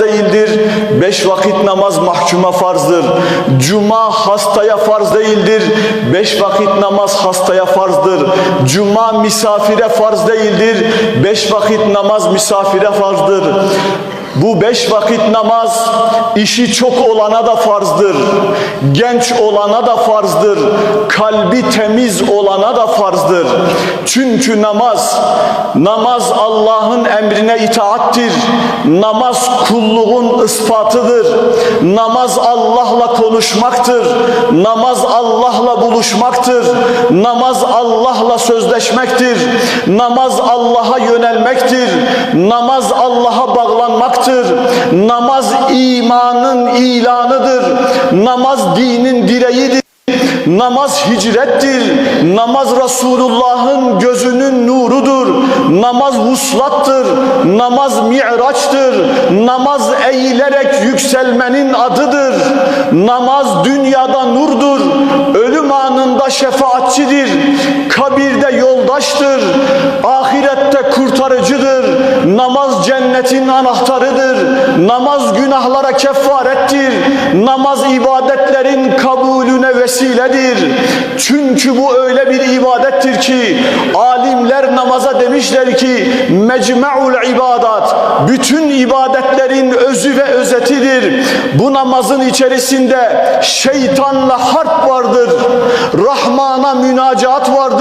değildir. Beş vakit namaz mahkuma farzdır. Cuma hastaya farz değildir. Beş vakit namaz hastaya farzdır. Cuma misafire farz değildir. Beş vakit namaz misafire farzdır. Bu beş vakit namaz işi çok olana da farzdır. Genç olana da farzdır. Kalbi temiz olana da farzdır. Çünkü namaz, namaz Allah'ın emrine itaattir. Namaz kulluğun ispatıdır. Namaz Allah'la konuşmaktır. Namaz Allah'la buluşmaktır. Namaz Allah'la sözleşmektir. Namaz Allah'a yönelmektir. Namaz Allah'a bağlanmaktır. Namaz imanın ilanıdır. Namaz dinin direğidir. Namaz hicrettir. Namaz Resulullah'ın gözünün nurudur. Namaz vuslattır. Namaz mi'raçtır. Namaz eğilerek yükselmenin adıdır. Namaz dünyada nurdur. Ölüm anında şefaatçidir. Kabirde yoldaştır. Ahirette kurtarıcıdır. Namaz cennetin anahtarıdır. Namaz günahlara kefarettir. Namaz ibadetlerin kabulüne vesiledir. Çünkü bu öyle bir ibadettir ki alimler namaza demişler ki mecmu'ul ibadat bütün ibadetlerin özü ve özetidir. Bu namazın içerisinde şeytanla harp vardır. Rahmana münacat vardır.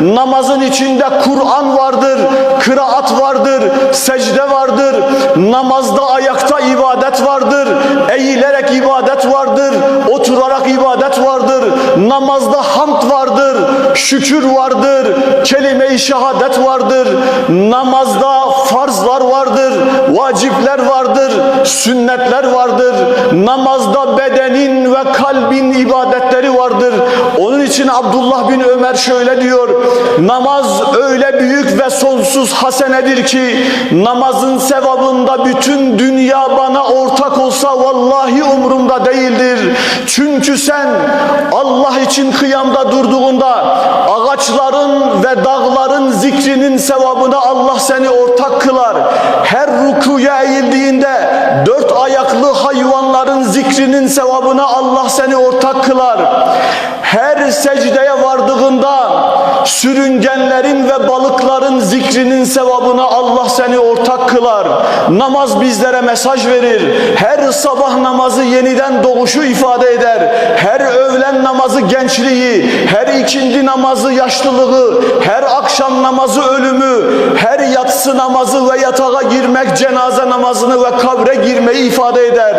Namazın içinde Kur'an vardır. Kıraat vardır. Secde vardır. Namazda ayakta ibadet vardır. Eğilerek ibadet vardır. Oturarak ibadet vardır. Namazda hamd vardır. Şükür vardır. Kelime-i şehadet vardır. Namazda farzlar vardır. Vacipler vardır. Sünnetler vardır. Namazda bedenin ve kalbin ibadetleri vardır. İçin Abdullah bin Ömer şöyle diyor. Namaz öyle büyük ve sonsuz hasenedir ki namazın sevabında bütün dünya olsa vallahi umurumda değildir. Çünkü sen Allah için kıyamda durduğunda ağaçların ve dağların zikrinin sevabına Allah seni ortak kılar. Her rukuya eğildiğinde dört ayaklı hayvanların zikrinin sevabına Allah seni ortak kılar. Her secdeye vardığında sürüngenlerin ve balıkların zikrinin sevabına Allah seni ortak kılar. Namaz bizlere mesaj verir. Her sabah namazı yeniden doğuşu ifade eder. Her öğlen namazı gençliği, her ikindi namazı yaşlılığı, her akşam namazı ölümü, her yatsı namazı ve yatağa girmek cenaze namazını ve kabre girmeyi ifade eder.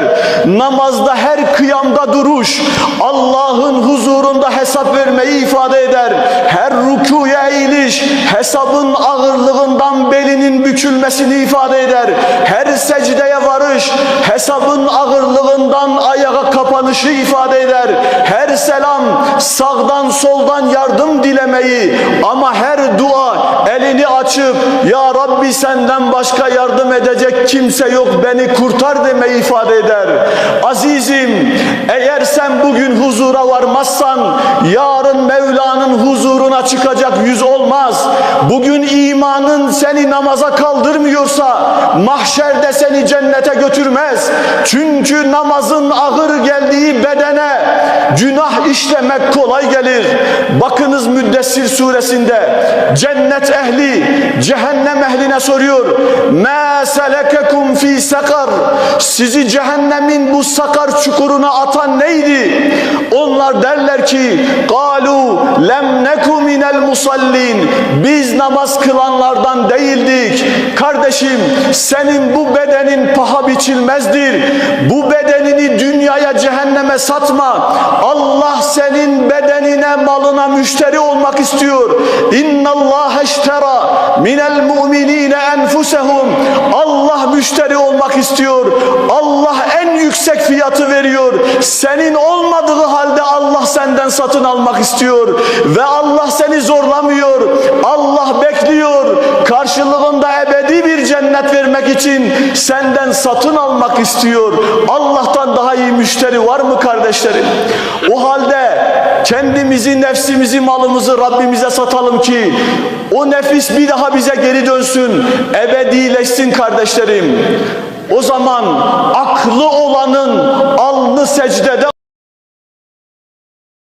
Namazda her kıyamda duruş, Allah'ın huzurunda hesap vermeyi ifade eder. Her hesabın ağırlığından belinin bükülmesini ifade eder. Her secdeye varış, hesabın ağırlığından ayağa kapanışı ifade eder. Her selam, sağdan soldan yardım dilemeyi ama her dua elini açıp Ya Rabbi senden başka yardım edecek kimse yok beni kurtar demeyi ifade eder. Azizim eğer sen bugün huzura varmazsan yarın Mevla'nın huzuruna çıkacak yüz olmaz. Bugün imanın seni namaza kaldırmıyorsa mahşerde seni cennete götürmez. Çünkü namazın ağır geldiği bedene günah işlemek kolay gelir. Bakınız Müddessir suresinde cennet ehli cehennem ehline soruyor. Ma selekekum fi sakar? Sizi cehennemin bu sakar çukuruna atan neydi? Onlar derler ki Kalu lem neku minel musallin. Biz namaz kılanlardan değildik. Kardeşim senin bu bedenin paha biçilmezdir. Bu bedenini dünyaya cehenneme satma. Allah senin bedenine malına müşteri olmak istiyor. İnnallâhe iştera minel mu'minine enfusehum. Allah müşteri olmak istiyor Allah en yüksek fiyatı veriyor senin olmadığı halde Allah senden satın almak istiyor ve Allah seni zorlamıyor. Allah bekliyor. Karşılığında ebedi bir cennet vermek için senden satın almak istiyor. Allah'tan daha iyi müşteri var mı kardeşlerim? O halde kendimizi, nefsimizi, malımızı Rabbimize satalım ki o nefis bir daha bize geri dönsün. Ebedileşsin kardeşlerim. O zaman aklı olanın alnı secdede